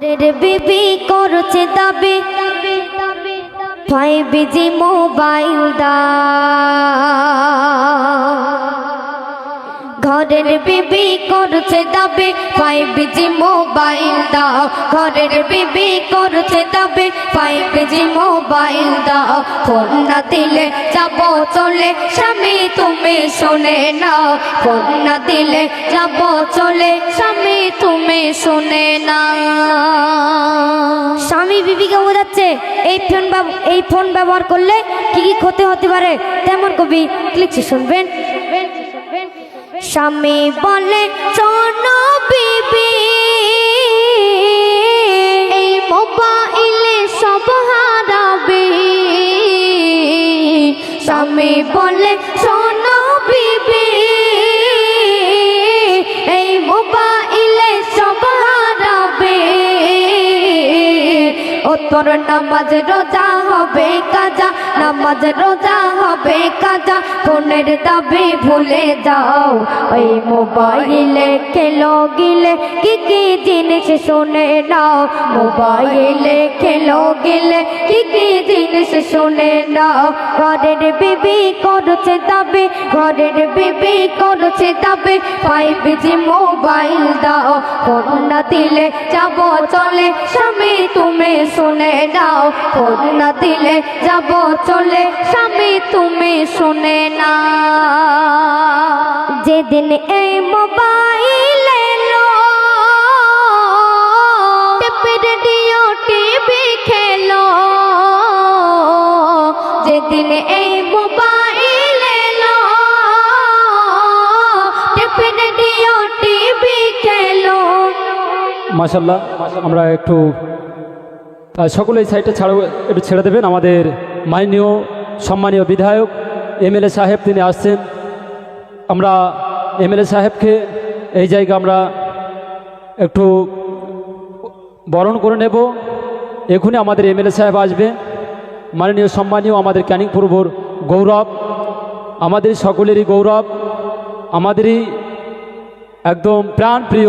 ঘরের বিবি করছে দাবি। ফাইভ জি মোবাইল দা ঘরের বিবি করছে দাবি ফাইভ জি মোবাইল দাও। ঘরের বিবি করছে দাবি ফাইভ জি মোবাইল দাও। ফোন না দিলে যাব চলে, স্বামী তুমি শুনে নাও। ফোন না দিলে যাব চলে, স্বামী তুমি শুনে না স্বামী বিবিকে বোঝাচ্ছে এই ফোন এই ফোন ব্যবহার করলে কি কি ক্ষতি হতে পারে? তেমন কবি লিখছে শুনবেন? স্বামী বলে, শোন বিবি, এই মোবাইলে সব হারাবে। স্বামী বলে, শোন বিবি, এই মোবাইলে সব হারাবে। ও তোর নামাজ রোজা হবে, কাজা নামাজ রোজা হবে কাজা ফোনের দাবি ভুলে যাও। ওই মোবাইলে খেলো গিলে কি কি জিনিস শুনে নাও। মোবাইলে খেলো গিলে কি কি জিনিস শুনে নাও। ঘরের বিবি করছে দাবি, ঘরের বিবি করছে দাবি। ফাইভ জি মোবাইল দাও, ফোন না দিলে যাব চলে। স্বামী, তুমি শুনে নাও। ফোন না দিলে যাব চলে। স্বামী, তুমি শুনে না। যেদিন এই মোবাইল এলো রেডিও টিভি খেলো। যেদিন এই মোবাইল এলো রেডিও টিভি খেলো। মাশাল্লাহ আমরা একটু সকলে এই সাইডটা ছাড়ো একটু ছেড়ে দেবেন আমাদের মাননীয় সম্মানীয় বিধায়ক এমএলএ সাহেব তিনি আসছেন। আমরা এমএলএ সাহেবকে এই জায়গা আমরা একটু বরণ করে নেব। এখনই আমাদের এমএলএ সাহেব আসবে। মাননীয় সম্মানীয় আমাদের ক্যানিং পূর্বর গৌরব আমাদের সকলেরই গৌরব, আমাদেরই একদম প্রাণ প্রিয়